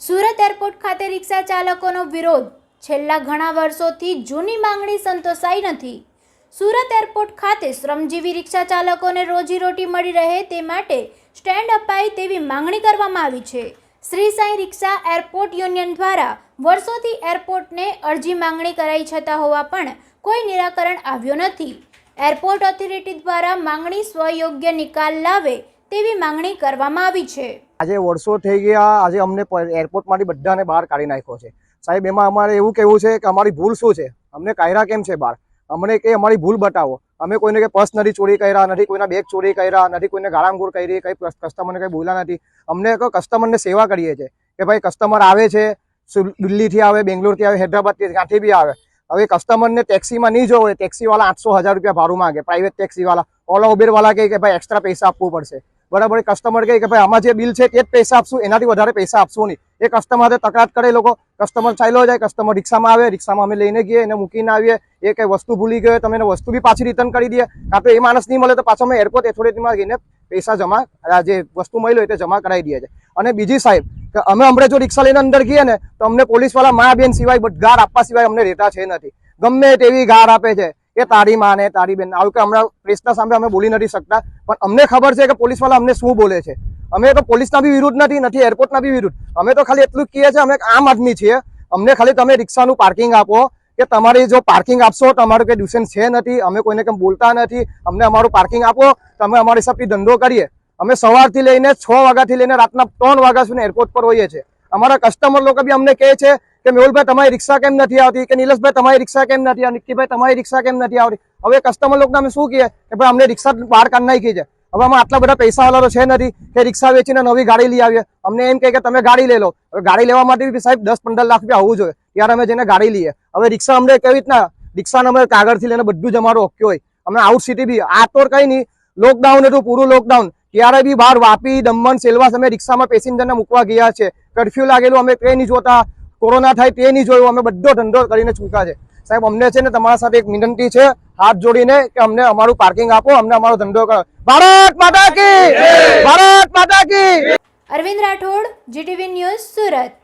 Surat airport ખાતે રિક્ષા ચાલકોનો વિરોધ. છેલ્લા ઘણા વર્ષોથી જૂની માંગણી સંતોષાઈ નથી. સુરત એરપોર્ટ ખાતે શ્રમજીવી રિક્ષા ચાલકોને રોજીરોટી મળી રહે તે માટે સ્ટેન્ડ અપાય તેવી માંગણી કરવામાં આવી છે. Shri Sai rickshaw airport union દ્વારા વર્ષોથી એરપોર્ટને અરજી માંગણી કરાઈ છતાં હોવા પણ કોઈ નિરાકરણ આવ્યો નથી. એરપોર્ટ ઓથોરિટી દ્વારા માંગણી સ્વયોગ્ય નિકાલ લાવે તેવી માંગણી કરવામાં આવી છે. આજે વર્ષો થઈ ગયા, આજે અમને એરપોર્ટમાંથી બધાને બહાર કાઢી નાખ્યો છે. સાહેબ, એમાં અમારે એવું કહેવું છે કે અમારી ભૂલ શું છે? અમને કાયરા કેમ છે બહાર? અમને કે અમારી ભૂલ બતાવો. અમે કોઈને કે પર્સ નથી ચોરી કર્યા, નથી કોઈના બેગ ચોરી કર્યા, નથી કોઈને ગાળામગોળ કરી, કંઈ કસ્ટમરને કંઈ બોલ્યા નથી. અમને કસ્ટમરને સેવા કરીએ છીએ કે ભાઈ કસ્ટમર આવે છે દિલ્હીથી આવે, બેંગ્લોરથી આવે, હૈદરાબાદથી ક્યાંથી બી આવે. હવે કસ્ટમરને ટેક્સીમાં નહીં જોવો હોય ટેક્સીવાળા આઠસો હજાર રૂપિયા ભાડું માગે પ્રાઇવેટ ટેક્સીવાળા ઓલા ઉબેરવાળા કહે કે ભાઈ એક્સ્ટ્રા પૈસા આપવું પડશે. બરાબર કસ્ટમર કહે કે ભાઈ, આમાં જે બિલ છે તે જ પૈસા આપશું, એનાથી વધારે પૈસા આપશું નહીં. એ કસ્ટમર તકરાર કરે લોકો. કસ્ટમર ચાલ્યો જાય કસ્ટમર રિક્ષામાં આવે, રિક્ષામાં અમે લઈને ગઈએ એને મૂકીને આવીએ. એ કઈ વસ્તુ ભૂલી ગયો તમે એને વસ્તુ બી પાછી રિટર્ન કરી દઈએ. કાં તો એ માણસ નહીં મળે તો પાછો અમે એરપોર્ટ એથોરિટીમાં ગઈને પૈસા જમા જે વસ્તુ મળી હોય તે જમા કરાવી દઈએ છે અને બીજી સાહેબ, કે અમે હમણાં જો રિક્ષા લઈને અંદર ગઈએ ને, તો અમને પોલીસવાળા મા બેન સિવાય ગાર આપવા સિવાય અમને રહેતા છે નથી. ગમે તેવી ગાર આપે છે. એ તારી માં ને તારી બેન આવું કે હમણાં પ્રેસના સામે અમે બોલી નથી શકતા, પણ અમને ખબર છે કે પોલીસવાળા અમને શું બોલે છે. અમે તો પોલીસના બી વિરુદ્ધ નથી નથી એરપોર્ટના બી વિરુદ્ધ. અમે તો ખાલી એટલું કહીએ છીએ, અમે આમ આદમી છીએ. અમને ખાલી તમે રિક્ષાનું પાર્કિંગ આપો, કે તમારી જો પાર્કિંગ આપશો તો અમારું કંઈ ડ્યુશન છે નથી, અમે કોઈને કંઈ બોલતા નથી, અમને અમારું પાર્કિંગ આપો, તમે અમારી હિસાબથી ધંધો કરીએ. અમે સવારથી લઈને છ વાગ્યાથી લઈને રાતના ત્રણ વાગ્યા સુધી એરપોર્ટ પર હોઈએ છીએ. અમારા કસ્ટમર લોકો બી અમને કહે છે કે મેહુલભાઈ, તમારી રિક્ષા કેમ નથી આવતી? કે નિલેશભાઈ, તમારી રિક્ષા કેમ નથી આવતી? નિક્કીભાઈ તમારી રિક્ષા કેમ નથી આવતી? હવે કસ્ટમર લોકોને અમે શું કહીએ? કે ભાઈ, અમને રિક્ષા બહાર કાઢ નાખી છે. હવે આમાં આટલા બધા પૈસા વાળા છે નથી કે રિક્ષા વેચીને નવી ગાડી લઈ આવીએ. અમને એમ કહે કે તમે ગાડી લઈ લો. હવે ગાડી લેવા માટે બી સાહેબ દસ પંદર લાખ રૂપિયા હોવું જોઈએ. ત્યારે અમે જઈને ગાડી લઈએ. હવે રિક્ષા અમને કેવી રીતના રિક્ષાને અમે કાગળથી લઈને બધું જ અમારું ઓકે હોય. અમે આઉટ સિટી બી. આ તો કંઈ નહીં. લોકડાઉન હતું પૂરું લોકડાઉન ત્યારે બી બહાર વાપી, દમણ સેલવાસ અમે રિક્ષામાં પેસેન્જરને મૂકવા ગયા છે. કરફ્યુ લાગેલું અમે નહીં જોતા. કોરોના થાય તે નહીં જોયું. અમે બધો ધંધો કરીને ચૂક્યા છે. સાહેબ અમને છે ને તમારા સાથે એક વિનંતી છે હાથ જોડીને કે અમને અમારું પાર્કિંગ આપો અમને અમારો ધંધો કરો. ભારત માતા કી! ભારત માતા કી! Arvind Rathod GTV news Surat.